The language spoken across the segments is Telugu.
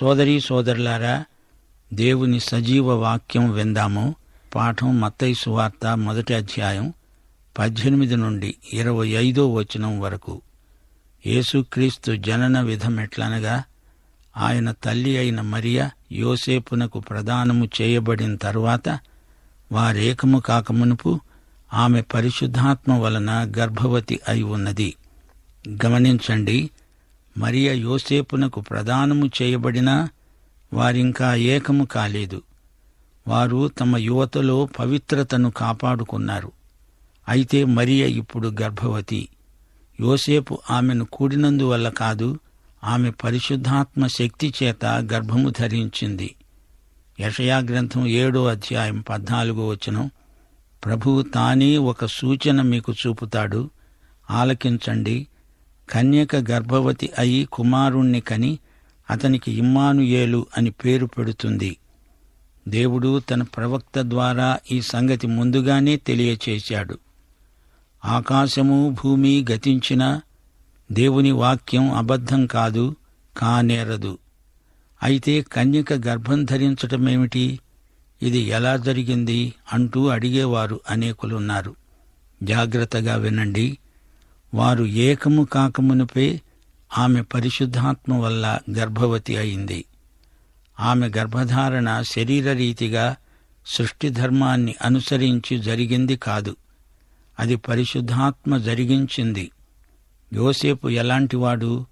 సోదరీ సోదరులారా దేవుని సజీవ వాక్యం విందాము. పాఠం మత్తయి సువార్త మొదటి అధ్యాయం పద్దెనిమిది నుండి ఇరవై ఐదో వచనం వరకు. యేసుక్రీస్తు జనన విధమెట్లనగా ఆయన తల్లి అయిన మరియ యోసేపునకు ప్రదానము చేయబడిన తరువాత వారేకము కాకమునుపు ఆమె పరిశుద్ధాత్మ వలన గర్భవతి అయి ఉన్నది. గమనించండి మరియ యోసేపునకు ప్రదానము చేయబడినా వారింకా ఏకము కాలేదు. వారు తమ యువతలో పవిత్రతను కాపాడుకున్నారు. అయితే మరియ ఇప్పుడు గర్భవతి. యోసేపు ఆమెను కూడినందువల్ల కాదు ఆమె పరిశుద్ధాత్మ శక్తి చేత గర్భము ధరించింది. యషయా గ్రంథం ఏడో అధ్యాయం పద్నాలుగో వచనం ప్రభువు తానే ఒక సూచన మీకు చూపుతాడు. ఆలకించండి. కన్యక గర్భవతి అయి కుమారుణ్ణి కని అతనికి ఇమ్మానుయేలు అని పేరు పెడుతుంది. దేవుడు తన ప్రవక్త ద్వారా ఈ సంగతి ముందుగానే తెలియచేశాడు. ఆకాశము భూమి గతించిన దేవుని వాక్యం అబద్ధం కాదు కానేరదు. అయితే కన్యక గర్భం ధరించటమేమిటి? ఇది ఎలా జరిగింది? అంటూ అడిగేవారు అనేకులున్నారు. జాగ్రత్తగా వినండి. వారు ఏకము కాకమునుపే ఆమె పరిశుద్ధాత్మ వల్ల గర్భవతి అయింది. ఆమె గర్భధారణ శరీరరీతిగా సృష్టి ధర్మాన్ని అనుసరించి జరిగింది కాదు. అది పరిశుద్ధాత్మ జరిగించింది. యోసేపు ఎలాంటివాడు?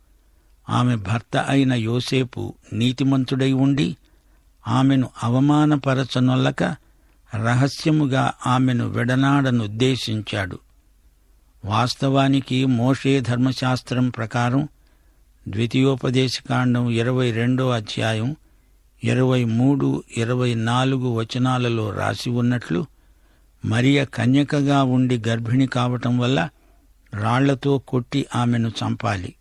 ఆమె భర్త అయిన యోసేపు నీతిమంతుడై ఉండి ఆమెను అవమానపరచనొల్లక రహస్యముగా ఆమెను విడనాడనుద్దేశించాడు. వాస్తవానికి మోషే ధర్మశాస్త్రం ప్రకారం ద్వితీయోపదేశకాండం ఇరవై రెండో అధ్యాయం ఇరవై మూడు ఇరవై నాలుగు వచనాలలో రాసి ఉన్నట్లు మరియ కన్యకగా ఉండి గర్భిణి కావటం వల్ల రాళ్ళతో కొట్టి ఆమెను చంపాలి.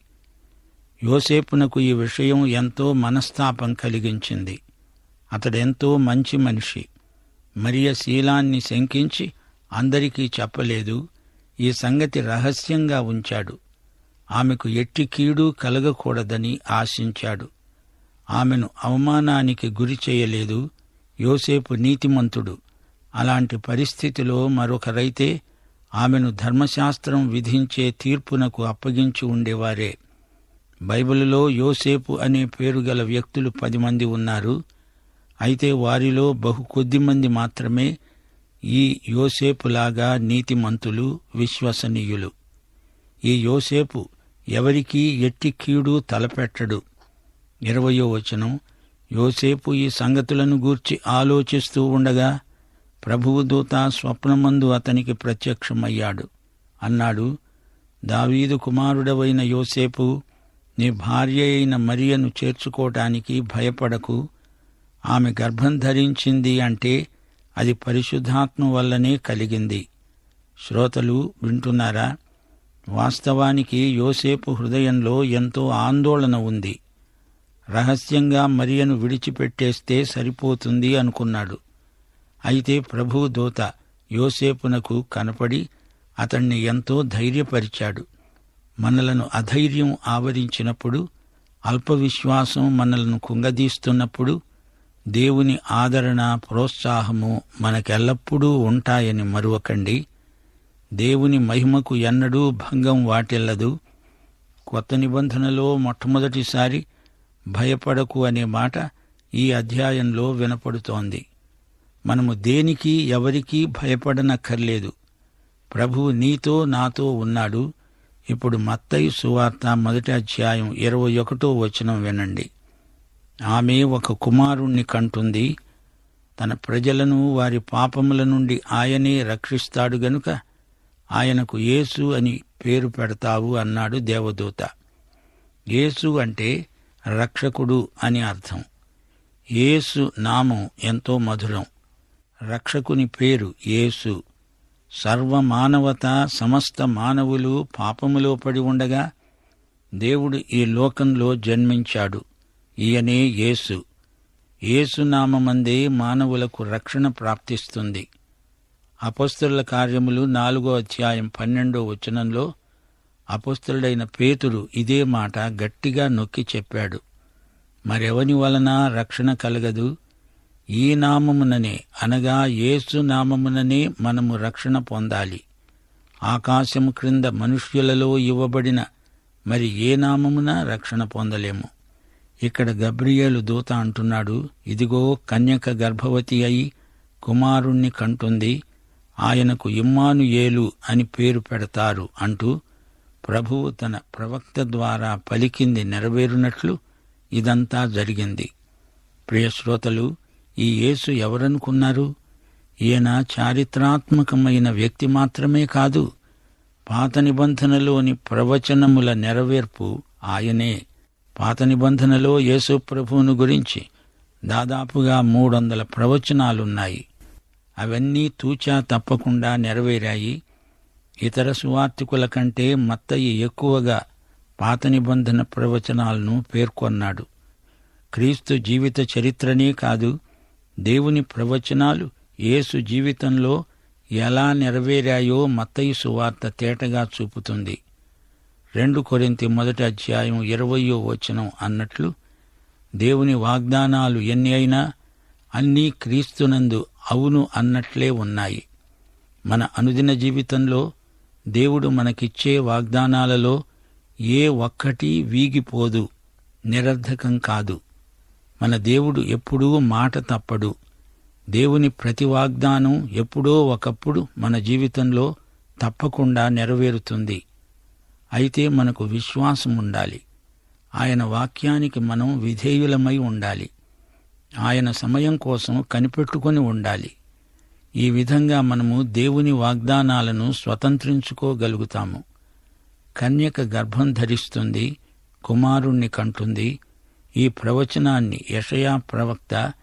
యోసేపునకు ఈ విషయం ఎంతో మనస్తాపం కలిగించింది. అతడెంతో మంచి మనిషి. మరియ శీలాన్ని శంకించి అందరికీ చెప్పలేదు. ఈ సంగతి రహస్యంగా ఉంచాడు. ఆమెకు ఎట్టి కీడు కలగకూడదని ఆశించాడు. ఆమెను అవమానానికి గురి చేయలేదు. యోసేపు నీతిమంతుడు. అలాంటి పరిస్థితిలో మరొకరైతే ఆమెను ధర్మశాస్త్రం విధించే తీర్పునకు అప్పగించి ఉండేవారే. బైబిలులో యోసేపు అనే పేరు గల వ్యక్తులు పది మంది ఉన్నారు. అయితే వారిలో బహు కొద్ది మంది మాత్రమే ఈ యోసేపులాగా నీతిమంతులు విశ్వసనీయులు. ఈ యోసేపు ఎవరికీ ఎట్టి కీడు తలపెట్టడు. ఇరవయో వచనం. యోసేపు ఈ సంగతులను గూర్చి ఆలోచిస్తూ ఉండగా ప్రభువు దూత స్వప్నమందు అతనికి ప్రత్యక్షమయ్యాడు. అన్నాడు దావీదు కుమారుడవైన యోసేపు నీ భార్య అయిన మరియను చేర్చుకోవటానికి భయపడకు. ఆమె గర్భం ధరించింది అంటే అది పరిశుద్ధాత్మ వల్లనే కలిగింది. శ్రోతలు వింటున్నారా? వాస్తవానికి యోసేపు హృదయంలో ఎంతో ఆందోళన ఉంది. రహస్యంగా మరియను విడిచిపెట్టేస్తే సరిపోతుంది అనుకున్నాడు. అయితే ప్రభు దూత యోసేపునకు కనపడి అతణ్ణి ఎంతో ధైర్యపరిచాడు. మనలను అధైర్యం ఆవరించినప్పుడు అల్పవిశ్వాసం మనలను కుంగదీస్తున్నప్పుడు దేవుని ఆదరణ ప్రోత్సాహము మనకెల్లప్పుడూ ఉంటాయని మరువకండి. దేవుని మహిమకు ఎన్నడూ భంగం వాటిల్లదు. కొత్త నిబంధనలో మొట్టమొదటిసారి భయపడకు అనే మాట ఈ అధ్యాయంలో వినపడుతోంది. మనము దేనికి ఎవరికీ భయపడనక్కర్లేదు. ప్రభువు నీతో నాతో ఉన్నాడు. ఇప్పుడు మత్తయి సువార్త మొదటి అధ్యాయం ఇరవై ఒకటో వచనం వినండి. ఆమె ఒక కుమారుణ్ణి కంటుంది. తన ప్రజలను వారి పాపముల నుండి ఆయనే రక్షిస్తాడు గనుక ఆయనకు యేసు అని పేరు పెడతావు అన్నాడు దేవదూత. యేసు అంటే రక్షకుడు అని అర్థం. యేసు నామం ఎంతో మధురం. రక్షకుని పేరు యేసు. సర్వమానవత సమస్త మానవులు పాపములో పడి ఉండగా దేవుడు ఈ లోకంలో జన్మించాడు. ఈయనే యేసు. యేసునామందే మానవులకు రక్షణ ప్రాప్తిస్తుంది. అపస్తుల కార్యములు నాలుగో అధ్యాయం పన్నెండో వచనంలో అపస్తుడైన పేతురు ఇదే మాట గట్టిగా నొక్కి చెప్పాడు. మరెవని వలన రక్షణ కలగదు? ఈ నామముననే అనగా యేసు నామముననే మనము రక్షణ పొందాలి. ఆకాశము క్రింద మనుష్యులలో ఇవ్వబడిన మరి ఏ నామమున రక్షణ పొందలేము? ఇక్కడ గబ్రియేలు దూత అంటున్నాడు ఇదిగో కన్యక గర్భవతి అయి కుమారుణ్ణి కంటుంది ఆయనకు ఇమ్మానుయేలు అని పేరు పెడతారు అంటూ ప్రభువు తన ప్రవక్త ద్వారా పలికింది నెరవేరునట్లు ఇదంతా జరిగింది. ప్రియశ్రోతలు ఈ యేసు ఎవరనుకున్నారు? ఈయన చారిత్రాత్మకమైన వ్యక్తి మాత్రమే కాదు పాత నిబంధనలోని ప్రవచనముల నెరవేర్పు ఆయనే. పాత నిబంధనలో యేసు ప్రభువును గురించి దాదాపుగా మూడు వందల ప్రవచనాలున్నాయి. అవన్నీ తూచా తప్పకుండా నెరవేరాయి. ఇతర సువార్థికుల కంటే మత్తయి ఎక్కువగా పాత నిబంధన ప్రవచనాలను పేర్కొన్నాడు. క్రీస్తు జీవిత చరిత్రనే కాదు దేవుని ప్రవచనాలు యేసు జీవితంలో ఎలా నెరవేరాయో మత్తయి సువార్త తేటగా చూపుతుంది. రెండు కొరింతి మొదటి అధ్యాయం ఇరవయో వచనం అన్నట్లు దేవుని వాగ్దానాలు ఎన్ని అయినా అన్నీ క్రీస్తునందు అవును అన్నట్లే ఉన్నాయి. మన అనుదిన జీవితంలో దేవుడు మనకిచ్చే వాగ్దానాలలో ఏ ఒక్కటి వీగిపోదు నిరర్ధకం కాదు. మన దేవుడు ఎప్పుడూ మాట తప్పడు. దేవుని ప్రతి వాగ్దానం ఎప్పుడో ఒకప్పుడు మన జీవితంలో తప్పకుండా నెరవేరుతుంది. అయితే మనకు విశ్వాసం ఉండాలి. ఆయన వాక్యానికి మనం విధేయులమై ఉండాలి. ఆయన సమయం కోసం కనిపెట్టుకొని ఉండాలి. ఈ విధంగా మనము దేవుని వాగ్దానాలను స్వతంత్రించుకోగలుగుతాము. కన్యక గర్భం ధరిస్తుంది కుమారుణ్ణి కంటుంది. ఈ ప్రవచనాన్ని యషయా ప్రవక్త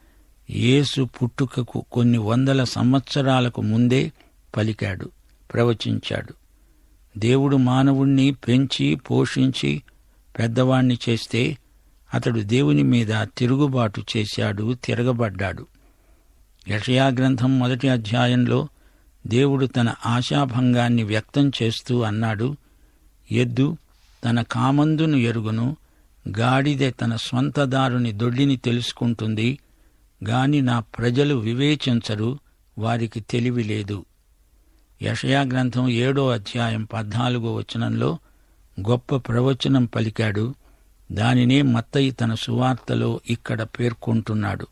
యేసు పుట్టుకకు కొన్ని వందల సంవత్సరాలకు ముందే పలికాడు ప్రవచించాడు. దేవుడు మానవుణ్ణి పెంచి పోషించి పెద్దవాణ్ణి చేస్తే అతడు దేవుని మీద తిరుగుబాటు చేశాడు తిరగబడ్డాడు. యషయా గ్రంథం మొదటి అధ్యాయంలో దేవుడు తన ఆశాభంగాన్ని వ్యక్తం చేస్తూ అన్నాడు ఎద్దు తన కామందును ఎరుగును గాడిదే తన స్వంతదారుని దొడ్డిని తెలుసుకుంటుంది గాని నా ప్రజలు వివేచించరు వారికి తెలివి లేదు. యషయా గ్రంథం ఏడో అధ్యాయం పద్నాలుగో వచనంలో గొప్ప ప్రవచనం పలికాడు. దానినే మత్తయి తన సువార్తలో ఇక్కడ పేర్కొంటున్నాడు.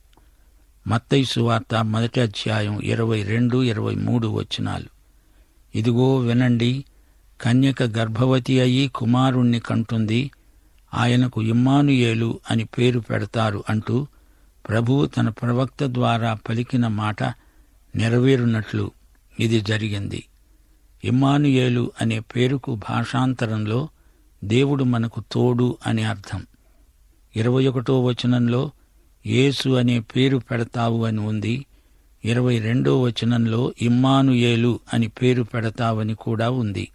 మత్తయి సువార్త మొదటి అధ్యాయం ఇరవై రెండు ఇరవై మూడు వచనాలు. ఇదిగో వినండి కన్యక గర్భవతి అయి కుమారుణ్ణి కంటుంది ఆయనకు ఇమ్మానుయేలు అని పేరు పెడతారు అంటూ ప్రభువు తన ప్రవక్త ద్వారా పలికిన మాట నెరవేరునట్లు ఇది జరిగింది. ఇమ్మానుయేలు అనే పేరుకు భాషాంతరంలో దేవుడు మనకు తోడు అని అర్థం. ఇరవై ఒకటో వచనంలో యేసు అనే పేరు పెడతావు అని ఉంది. ఇరవై రెండో వచనంలో ఇమ్మానుయేలు అని పేరు పెడతావని కూడా ఉంది.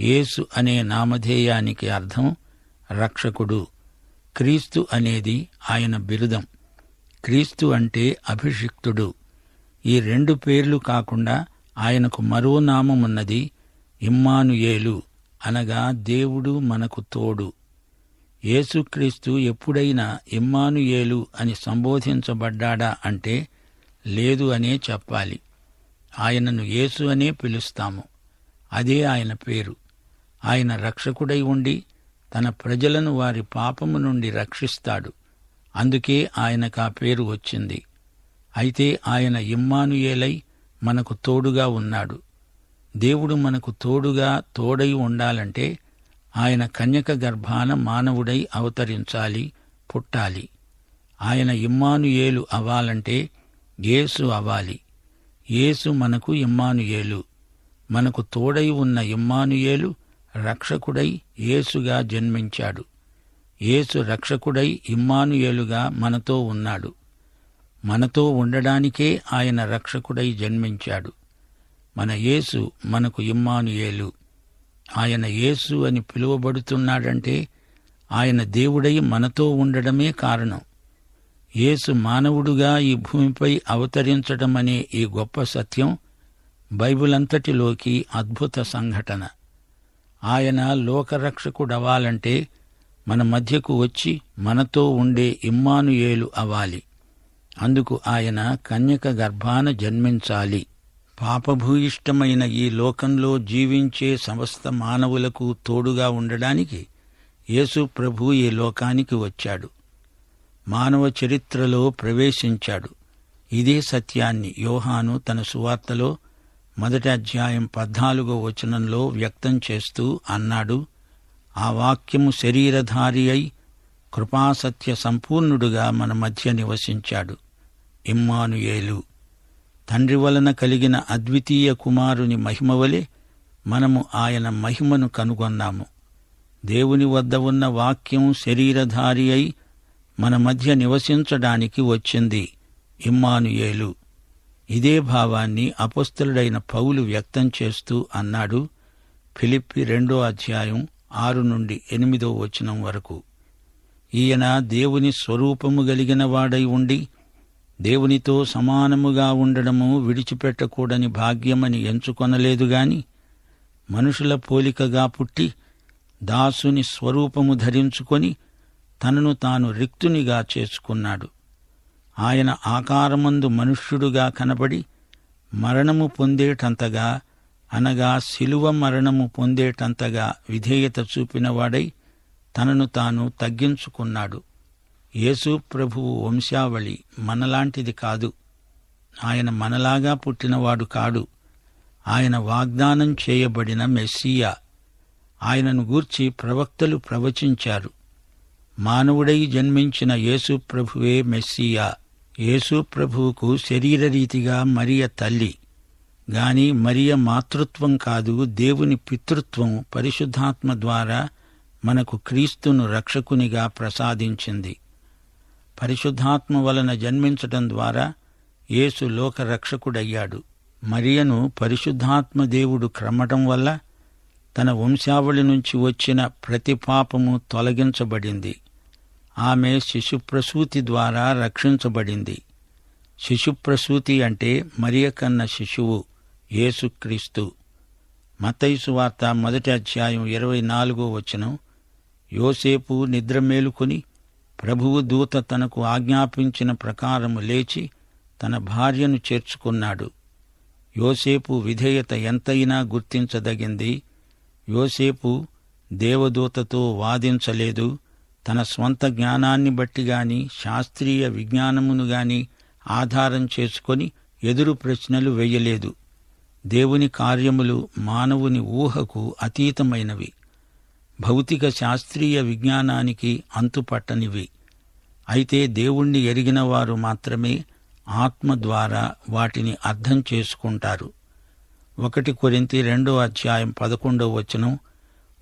యేసు అనే నామధేయానికి అర్థం రక్షకుడు. క్రీస్తు అనేది ఆయన బిరుదం. క్రీస్తు అంటే అభిషిక్తుడు. ఈ రెండు పేర్లు కాకుండా ఆయనకు మరో నామమున్నది ఇమ్మానుయేలు అనగా దేవుడు మనకు తోడు. యేసుక్రీస్తు ఎప్పుడైనా ఇమ్మానుయేలు అని సంబోధించబడ్డాడా అంటే లేదు అనే చెప్పాలి. ఆయనను యేసు అనే పిలుస్తాము. అదే ఆయన పేరు. ఆయన రక్షకుడై ఉండి తన ప్రజలను వారి పాపము నుండి రక్షిస్తాడు. అందుకే ఆయనకు ఆ పేరు వచ్చింది. అయితే ఆయన ఇమ్మానుయేలై మనకు తోడుగా ఉన్నాడు. దేవుడు మనకు తోడుగా తోడై ఉండాలంటే ఆయన కన్యక గర్భాన మానవుడై అవతరించాలి పుట్టాలి. ఆయన ఇమ్మానుయేలు అవ్వాలంటే యేసు అవ్వాలి. యేసు మనకు ఇమ్మానుయేలు. మనకు తోడై ఉన్న ఇమ్మానుయేలు రక్షకుడై యేసుగా జన్మించాడు. యేసు రక్షకుడై ఇమ్మానుయేలుగా మనతో ఉన్నాడు. మనతో ఉండడానికే ఆయన రక్షకుడై జన్మించాడు. మన యేసు మనకు ఇమ్మానుయేలు. ఆయన యేసు అని పిలువబడుతున్నాడంటే ఆయన దేవుడై మనతో ఉండడమే కారణం. యేసు మానవుడుగా ఈ భూమిపై అవతరించడం అనే ఈ గొప్ప సత్యం బైబిల్ అంతటిలోకి అద్భుత సంఘటన. ఆయన లోకరక్షకుడవ్వాలంటే మన మధ్యకు వచ్చి మనతో ఉండే ఇమ్మానుయేలు అవాలి అందుకు ఆయన కన్యక గర్భాన జన్మించాలి. పాపభూయిష్టమైన ఈ లోకంలో జీవించే సమస్త మానవులకు తోడుగా ఉండడానికి యేసు ప్రభు ఈ లోకానికి వచ్చాడు. మానవ చరిత్రలో ప్రవేశించాడు. ఇదే సత్యాన్ని యోహాను తన సువార్తలో మొదటి అధ్యాయం పద్నాలుగో వచనంలో వ్యక్తం చేస్తూ అన్నాడు ఆ వాక్యము శరీరధారి అయి కృపాసత్య సంపూర్ణుడుగా మన మధ్య నివసించాడు. ఇమ్మానుయేలు తండ్రి వలన కలిగిన అద్వితీయ కుమారుని మహిమవలె మనము ఆయన మహిమను కనుగొన్నాము. దేవుని వద్ద ఉన్న వాక్యం శరీరధారి అయి మన మధ్య నివసించడానికి వచ్చింది. ఇమ్మానుయేలు ఇదే భావాన్ని అపస్తులుడైన పౌలు వ్యక్తం చేస్తూ అన్నాడు ఫిలిప్పి రెండో అధ్యాయం ఆరు నుండి ఎనిమిదో వచనం వరకు. ఈయన దేవుని స్వరూపము కలిగిన వాడై ఉండి దేవునితో సమానముగా ఉండడము విడిచిపెట్టకూడని భాగ్యమని ఎంచుకొనలేదు గాని మనుషుల పోలికగా పుట్టి దాసుని స్వరూపము ధరించుకొని తనను తాను రిక్తునిగా చేసుకున్నాడు. ఆయన ఆకారమందు మనుష్యుడుగా కనబడి మరణము పొందేటంతగా అనగా శిలువ మరణము పొందేటంతగా విధేయత చూపినవాడై తనను తాను తగ్గించుకున్నాడు. యేసు ప్రభువు వంశావళి మనలాంటిది కాదు. ఆయన మనలాగా పుట్టినవాడు కాడు. ఆయన వాగ్దానం చేయబడిన మెస్సియా. ఆయనను గూర్చి ప్రవక్తలు ప్రవచించారు. మానవుడై జన్మించిన యేసు ప్రభువే మెస్సియా. యేసు ప్రభువుకు శరీరరీతిగా మరియ తల్లి. గాని మరియ మాతృత్వం కాదు దేవుని పితృత్వం పరిశుద్ధాత్మ ద్వారా మనకు క్రీస్తును రక్షకునిగా ప్రసాదించింది. పరిశుద్ధాత్మ వలన జన్మించటం ద్వారా యేసు లోక రక్షకుడయ్యాడు మరియను పరిశుద్ధాత్మ దేవుడు క్రమటం వల్ల తన వంశావళి నుంచి వచ్చిన ప్రతి పాపము తొలగించబడింది. ఆమె శిశుప్రసూతి ద్వారా రక్షించబడింది. శిశుప్రసూతి అంటే మరియ కన్న శిశువు యేసుక్రీస్తు. మతైసు వార్త మొదటి అధ్యాయం ఇరవై నాలుగో వచనం యోసేపు నిద్ర మేలుకొని ప్రభువు దూత తనకు ఆజ్ఞాపించిన ప్రకారము లేచి తన భార్యను చేర్చుకున్నాడు. యోసేపు విధేయత ఎంతైనా గుర్తించదగింది. యోసేపు దేవదూతతో వాదించలేదు. తన స్వంత జ్ఞానాన్ని బట్టి గాని శాస్త్రీయ విజ్ఞానమును గాని ఆధారం చేసుకొని ఎదురు ప్రశ్నలు వెయ్యలేదు దేవుని కార్యములు మానవుని ఊహకు అతీతమైనవి. భౌతిక శాస్త్రీయ విజ్ఞానానికి అంతుపట్టనివి. అయితే దేవుణ్ణి ఎరిగిన వారు మాత్రమే ఆత్మ ద్వారా వాటిని అర్థం చేసుకుంటారు. ఒకటి కొరింతి రెండో అధ్యాయం పదకొండో వచనం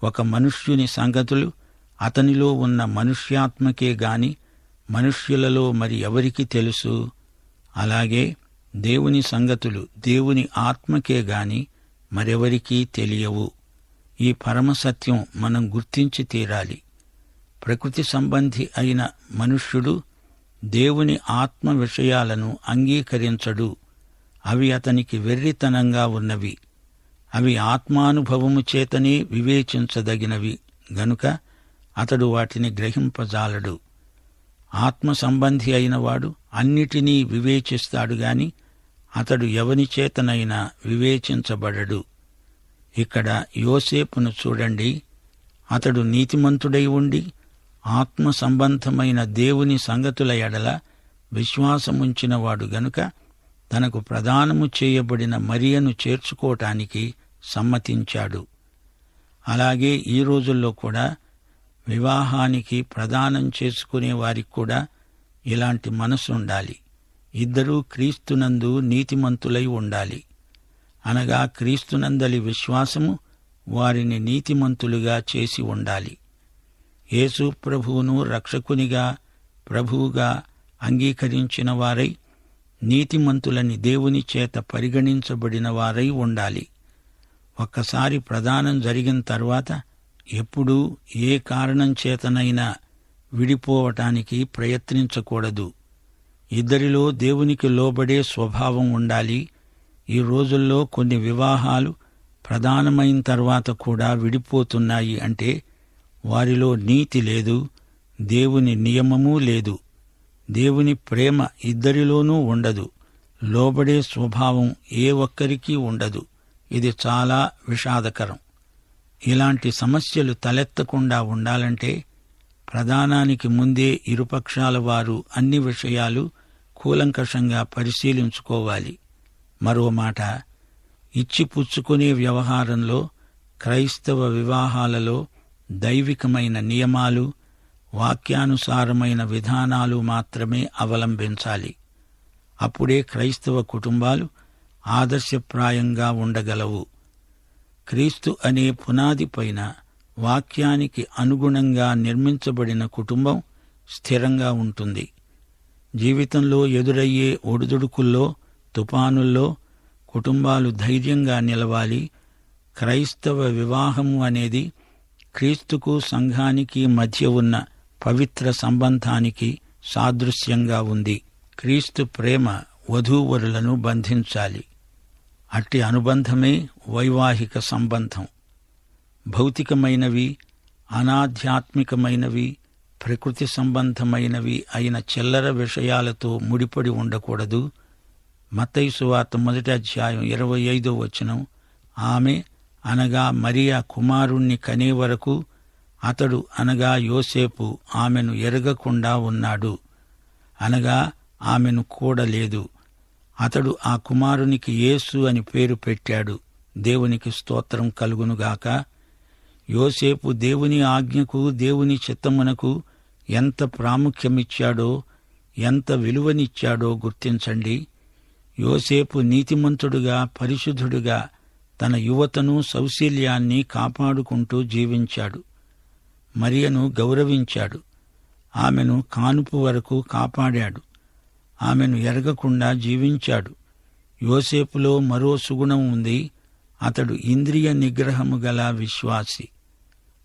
ఒక మనుష్యుని సంగతులు అతనిలో ఉన్న మనుష్యాత్మకే గాని మనుష్యులలో మరి ఎవరికి తెలుసు? అలాగే దేవుని సంగతులు దేవుని ఆత్మకే గాని మరెవరికీ తెలియవు. ఈ పరమసత్యం మనం గుర్తించి తీరాలి. ప్రకృతి సంబంధి అయిన మనుష్యుడు దేవుని ఆత్మ విషయాలను అంగీకరించడు. అవి అతనికి వెర్రితనంగా ఉన్నవి. అవి ఆత్మానుభవము చేతనే వివేచించదగినవి. గనుక అతడు వాటిని గ్రహింపజాలడు. ఆత్మ సంబంధి అయినవాడు అన్నిటినీ వివేచిస్తాడు గాని అతడు ఎవనిచేతనైనా వివేచించబడడు. ఇక్కడ యోసేపును చూడండి. అతడు నీతిమంతుడై ఉండి ఆత్మ సంబంధమైన దేవుని సంగతుల ఎడల విశ్వాసముంచినవాడు గనుక తనకు ప్రదానము చేయబడిన మరియను చేర్చుకోవటానికి సమ్మతించాడు. అలాగే ఈ రోజుల్లో కూడా వివాహానికి ప్రదానం చేసుకునే వారికి కూడా ఇలాంటి మనసు ఉండాలి ఇద్దరూ క్రీస్తునందు నీతిమంతులై ఉండాలి. అనగా క్రీస్తునందలి విశ్వాసము వారిని నీతిమంతులుగా చేసి ఉండాలి. యేసు ప్రభువును రక్షకునిగా ప్రభువుగా అంగీకరించిన వారై నీతిమంతులని దేవుని చేత పరిగణించబడిన వారై ఉండాలి. ఒక్కసారి ప్రదానం జరిగిన తర్వాత ఎప్పుడూ ఏ కారణం చేతనైనా విడిపోవటానికి ప్రయత్నించకూడదు. ఇద్దరిలో దేవునికి లోబడే స్వభావం ఉండాలి. ఈ రోజుల్లో కొన్ని వివాహాలు ప్రధానమైన తర్వాత కూడా విడిపోతున్నాయి అంటే వారిలో నీతి లేదు దేవుని నియమమూ లేదు. దేవుని ప్రేమ ఇద్దరిలోనూ ఉండదు. లోబడే స్వభావం ఏ ఒక్కరికీ ఉండదు. ఇది చాలా విషాదకరం. ఇలాంటి సమస్యలు తలెత్తకుండా ఉండాలంటే ప్రధానానికి ముందే ఇరుపక్షాల వారు అన్ని విషయాలు కూలంకషంగా పరిశీలించుకోవాలి. మరో మాట ఇచ్చిపుచ్చుకునే వ్యవహారంలో క్రైస్తవ వివాహాలలో దైవికమైన నియమాలు వాక్యానుసారమైన విధానాలు మాత్రమే అవలంబించాలి. అప్పుడే క్రైస్తవ కుటుంబాలు ఆదర్శప్రాయంగా ఉండగలవు. క్రీస్తు అనే పునాది పైన వాక్యానికి అనుగుణంగా నిర్మించబడిన కుటుంబం స్థిరంగా ఉంటుంది. జీవితంలో ఎదురయ్యే ఒడిదుడుకుల్లో తుపానుల్లో కుటుంబాలు ధైర్యంగా నిలవాలి. క్రైస్తవ వివాహము అనేది క్రీస్తుకు సంఘానికి మధ్య ఉన్న పవిత్ర సంబంధానికి సాదృశ్యంగా ఉంది. క్రీస్తు ప్రేమ వధూవరులను బంధించాలి. అట్టి అనుబంధమే వైవాహిక సంబంధం. భౌతికమైనవి అనాధ్యాత్మికమైనవి ప్రకృతి సంబంధమైనవి అయిన చిల్లర విషయాలతో ముడిపడి ఉండకూడదు. మత్తయి వార్త మొదటి అధ్యాయం ఇరవై ఐదో వచనం. ఆమె అనగా మరియా కుమారుణ్ణి కనే వరకు అతడు అనగా యోసేపు ఆమెను ఎరగకుండా ఉన్నాడు. అనగా ఆమెను కూడలేదు. అతడు ఆ కుమారునికి యేసు అని పేరు పెట్టాడు. దేవునికి స్తోత్రం కలుగునుగాక. యోసేపు దేవుని ఆజ్ఞకు దేవుని చిత్తమునకు ఎంత ప్రాముఖ్యమిచ్చాడో ఎంత విలువనిచ్చాడో గుర్తించండి. యోసేపు నీతిమంతుడుగా పరిశుద్ధుడుగా తన యువతను సౌశీల్యాన్ని కాపాడుకుంటూ జీవించాడు. మరియను గౌరవించాడు. ఆమెను కానుపు వరకు కాపాడాడు. ఆమెను ఎరగకుండా జీవించాడు. యోసేపులో మరో సుగుణం ఉంది. అతడు ఇంద్రియ నిగ్రహము గల విశ్వాసి.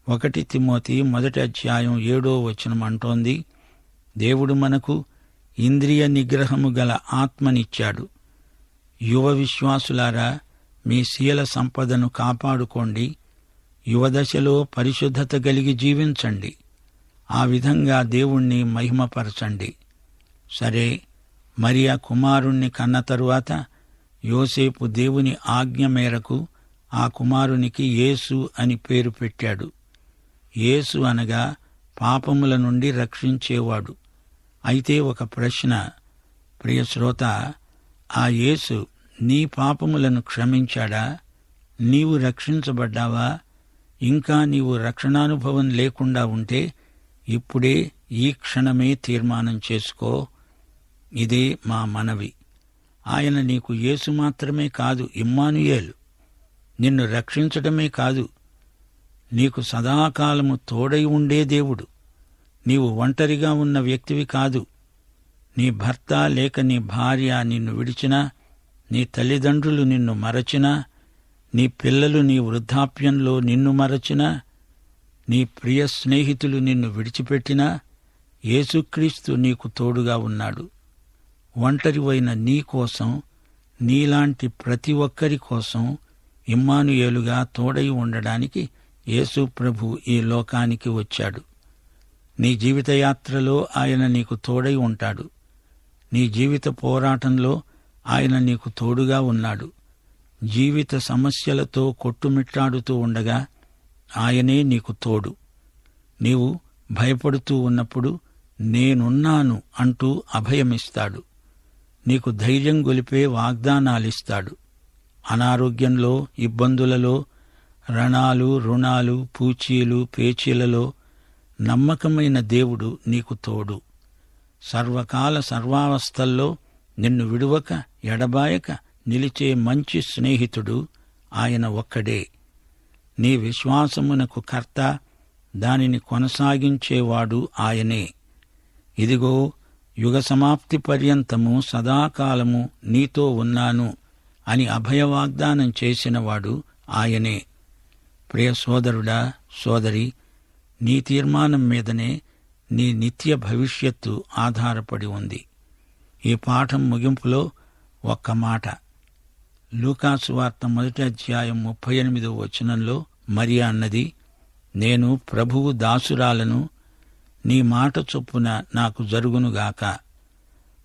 ఒకటి తిమోతి మొదటి అధ్యాయం ఏడో వచనం అంటోంది. దేవుడు మనకు ఇంద్రియ నిగ్రహము గల ఆత్మనిచ్చాడు. యువ విశ్వాసులారా మీ శీల సంపదను కాపాడుకోండి. యువదశలో పరిశుద్ధత కలిగి జీవించండి. ఆ విధంగా దేవుణ్ణి మహిమపరచండి. సరే మరియా కుమారుణ్ణి కన్న తరువాత యోసేపు దేవుని ఆజ్ఞ మేరకు ఆ కుమారునికి యేసు అని పేరు పెట్టాడు. యేసు అనగా పాపముల నుండి రక్షించేవాడు. అయితే ఒక ప్రశ్న ప్రియశ్రోత ఆ యేసు నీ పాపములను క్షమించాడా? నీవు రక్షించబడ్డావా? ఇంకా నీవు రక్షణానుభవం లేకుండా ఉంటే ఇప్పుడే ఈ క్షణమే తీర్మానం చేసుకో. ఇదే మా మనవి. ఆయన నీకు యేసు మాత్రమే కాదు ఇమ్మానుయేలు. నిన్ను రక్షించటమే కాదు. నీకు సదాకాలము తోడై ఉండే దేవుడు. నీవు ఒంటరిగా ఉన్న వ్యక్తివి కాదు. నీ భర్త లేక నీ భార్య నిన్ను విడిచినా నీ తల్లిదండ్రులు నిన్ను మరచినా నీ పిల్లలు నీ వృద్ధాప్యంలో నిన్ను మరచినా నీ ప్రియ స్నేహితులు నిన్ను విడిచిపెట్టినా యేసుక్రీస్తు నీకు తోడుగా ఉన్నాడు. ఒంటరివైన నీ కోసం నీలాంటి ప్రతి ఒక్కరి కోసం ఇమ్మానుయేలుగా తోడై ఉండడానికి యేసు ప్రభు ఈ లోకానికి వచ్చాడు. నీ జీవితయాత్రలో ఆయన నీకు తోడై ఉంటాడు. నీ జీవిత పోరాటంలో ఆయన నీకు తోడుగా ఉన్నాడు. జీవిత సమస్యలతో కొట్టుమిట్టాడుతూ ఉండగా ఆయనే నీకు తోడు. నీవు భయపడుతూ ఉన్నప్పుడు నేనున్నాను అంటూ అభయమిస్తాడు. నీకు ధైర్యం గొలిపే వాగ్దానాలిస్తాడు. అనారోగ్యంలో ఇబ్బందులలో రణాలు రుణాలు పూచీలు పేచీలలో నమ్మకమైన దేవుడు నీకు తోడు. సర్వకాల సర్వావస్థల్లో నిన్ను విడువక ఎడబాయక నిలిచే మంచి స్నేహితుడు ఆయన ఒక్కడే. నీ విశ్వాసమునకు కర్త దానిని కొనసాగించేవాడు ఆయనే. ఇదిగో యుగ సమాప్తి పర్యంతము సదాకాలము నీతో ఉన్నాను అని అభయవాగ్దానం చేసినవాడు ఆయనే. ప్రియ సోదరుడా సోదరి నీ తీర్మానం మీదనే నీ నిత్య భవిష్యత్తు ఆధారపడి ఉంది. ఈ పాఠం ముగింపులో ఒక్క మాట. లూకాసు వార్త మొదటి అధ్యాయం ముప్పై ఎనిమిదో వచనంలో మరియా అన్నది నేను ప్రభువు దాసురాలను నీ మాట చొప్పున నాకు జరుగునుగాక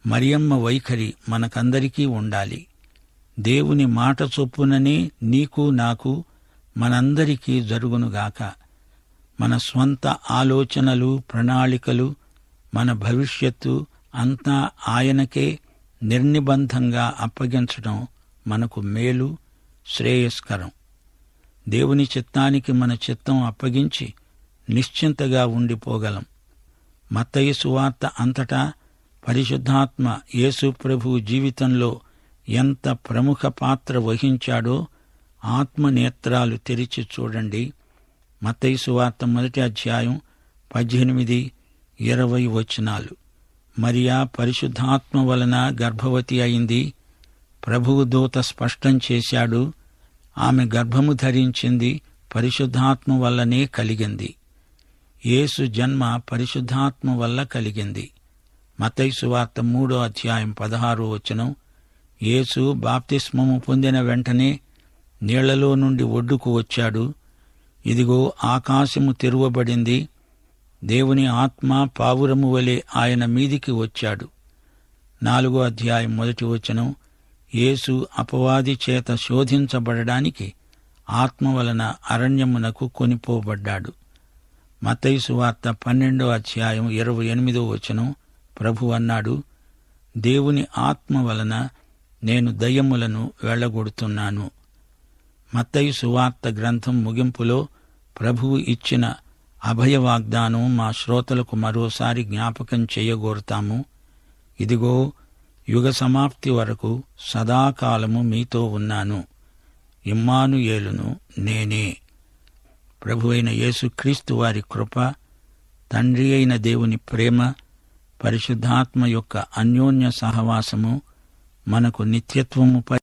మరియమ్మ వైఖరి మనకందరికీ ఉండాలి. దేవుని మాట చొప్పుననే నీకు నాకు మనందరికీ జరుగునుగాక మన స్వంత ఆలోచనలు ప్రణాళికలు మన భవిష్యత్తు అంతా ఆయనకే నిర్నిబంధంగా అప్పగించడం మనకు మేలు శ్రేయస్కరం. దేవుని చిత్తానికి మన చిత్తం అప్పగించి నిశ్చింతగా ఉండిపోగలం. మత్తయి సువార్త అంతటా పరిశుద్ధాత్మ యేసు ప్రభు జీవితంలో ఎంత ప్రముఖ పాత్ర వహించాడో ఆత్మనేత్రాలు తెరిచి చూడండి. మత్తయి సువార్త మొదటి అధ్యాయం పద్దెనిమిది ఇరవై వచనాలు. మరియా పరిశుద్ధాత్మ వలన గర్భవతి అయింది. ప్రభువు దూత స్పష్టం చేశాడు ఆమె గర్భము ధరించింది పరిశుద్ధాత్మ వల్లనే కలిగింది. యేసు జన్మ పరిశుద్ధాత్మ వల్ల కలిగింది. మతైసు వార్త మూడో అధ్యాయం పదహారో వచనం యేసు బాప్తిస్మము పొందిన వెంటనే నీళ్ళలో నుండి ఒడ్డుకు వచ్చాడు. ఇదిగో ఆకాశము తెరువబడింది. దేవుని ఆత్మ పావురము వలె ఆయన మీదికి వచ్చాడు. నాలుగో అధ్యాయం మొదటి వచనం యేసు అపవాది చేత శోధించబడడానికి ఆత్మ వలన అరణ్యమునకు కొనిపోబడ్డాడు. మతైసు వార్త పన్నెండో అధ్యాయం ఇరవై ఎనిమిదో వచనం ప్రభు అన్నాడు దేవుని ఆత్మ వలన నేను దయ్యములను వెళ్ళగొడుతున్నాను మత్తయి సువార్త గ్రంథం ముగింపులో ప్రభువు ఇచ్చిన అభయ వాగ్దానం మా శ్రోతలకు మరోసారి జ్ఞాపకం చేయగోరుతాము. ఇదిగో యుగ సమాప్తి వరకు సదాకాలము మీతో ఉన్నాను. ఇమ్మానుయేలును నేనే. ప్రభు అయిన యేసుక్రీస్తు వారి కృప తండ్రి అయిన దేవుని ప్రేమ పరిశుద్ధాత్మ యొక్క అన్యోన్య సహవాసము మనకు నిత్యత్వముపై